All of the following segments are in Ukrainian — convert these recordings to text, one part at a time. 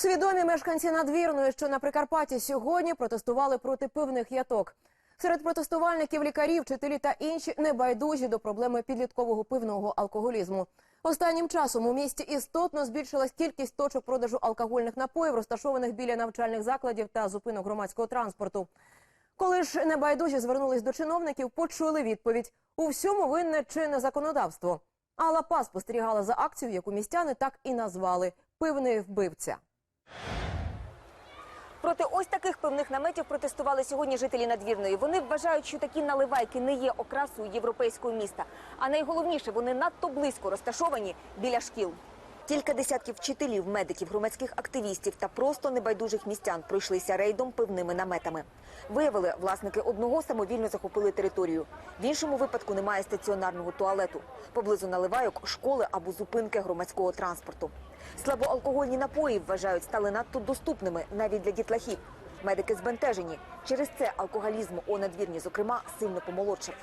Свідомі мешканці надвірної, що на Прикарпатті сьогодні протестували проти пивних яток. Серед протестувальників лікарі, вчителі та інші небайдужі до проблеми підліткового пивного алкоголізму. Останнім часом у місті істотно збільшилась кількість точок продажу алкогольних напоїв, розташованих біля навчальних закладів та зупинок громадського транспорту. Коли ж небайдужі звернулись до чиновників, почули відповідь: у всьому винне чинне законодавство. Алла Пас спостерігала за акцією, яку містяни так і назвали пивний вбивця. Проти ось таких пивних наметів протестували сьогодні жителі надвірної. Вони вважають, що такі наливайки не є окрасою європейського міста. А найголовніше, вони надто близько розташовані біля шкіл. Кілька десятків вчителів, медиків, громадських активістів та просто небайдужих містян пройшлися рейдом пивними наметами. Виявили, власники одного самовільно захопили територію. В іншому випадку немає стаціонарного туалету. Поблизу наливайок школи або зупинки громадського транспорту. Слабоалкогольні напої, вважають, стали надто доступними навіть для дітлахів. Медики збентежені. Через це алкоголізм у надвірні, зокрема, сильно помолодшив.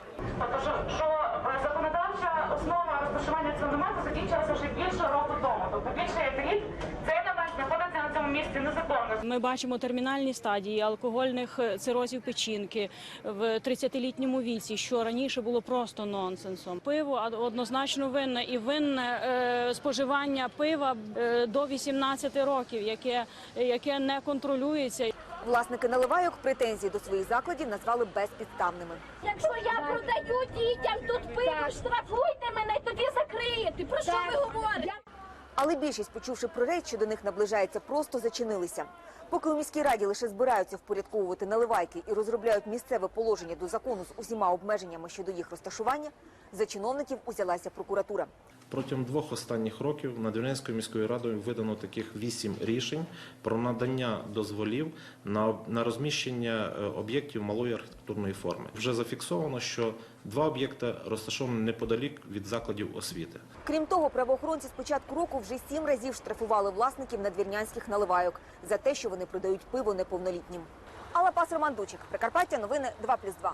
Е, законодавча основа розташування цього намету закінчилася вже більше року тому. Тобто більше як рік цей намет знаходиться на цьому місці незаконно. Ми бачимо термінальні стадії алкогольних е, цирозів печінки в 30-літньому віці, що раніше було просто нонсенсом. Пиво а- однозначно винне і винне е, споживання пива е, до 18 років, яке, яке не контролюється. Власники наливайок претензії до своїх закладів назвали безпідставними. Якщо я продаю дітям Але більшість, почувши про рейд, що до них наближається, просто зачинилися. Поки у міській раді лише збираються впорядковувати наливайки і розробляють місцеве положення до закону з усіма обмеженнями щодо їх розташування, за чиновників узялася прокуратура. Протягом двох останніх років Надвірнянською міською радою видано таких вісім рішень про надання дозволів на, на розміщення е, об'єктів малої архітектурної форми. Вже зафіксовано, що два об'єкти розташовані неподалік від закладів освіти. Крім того, правоохоронці з початку року вже сім разів штрафували власників надвірнянських наливайок за те, що вони продають пиво неповнолітнім. Алла Пас Роман Дучик, Прикарпаття, новини 2+,2.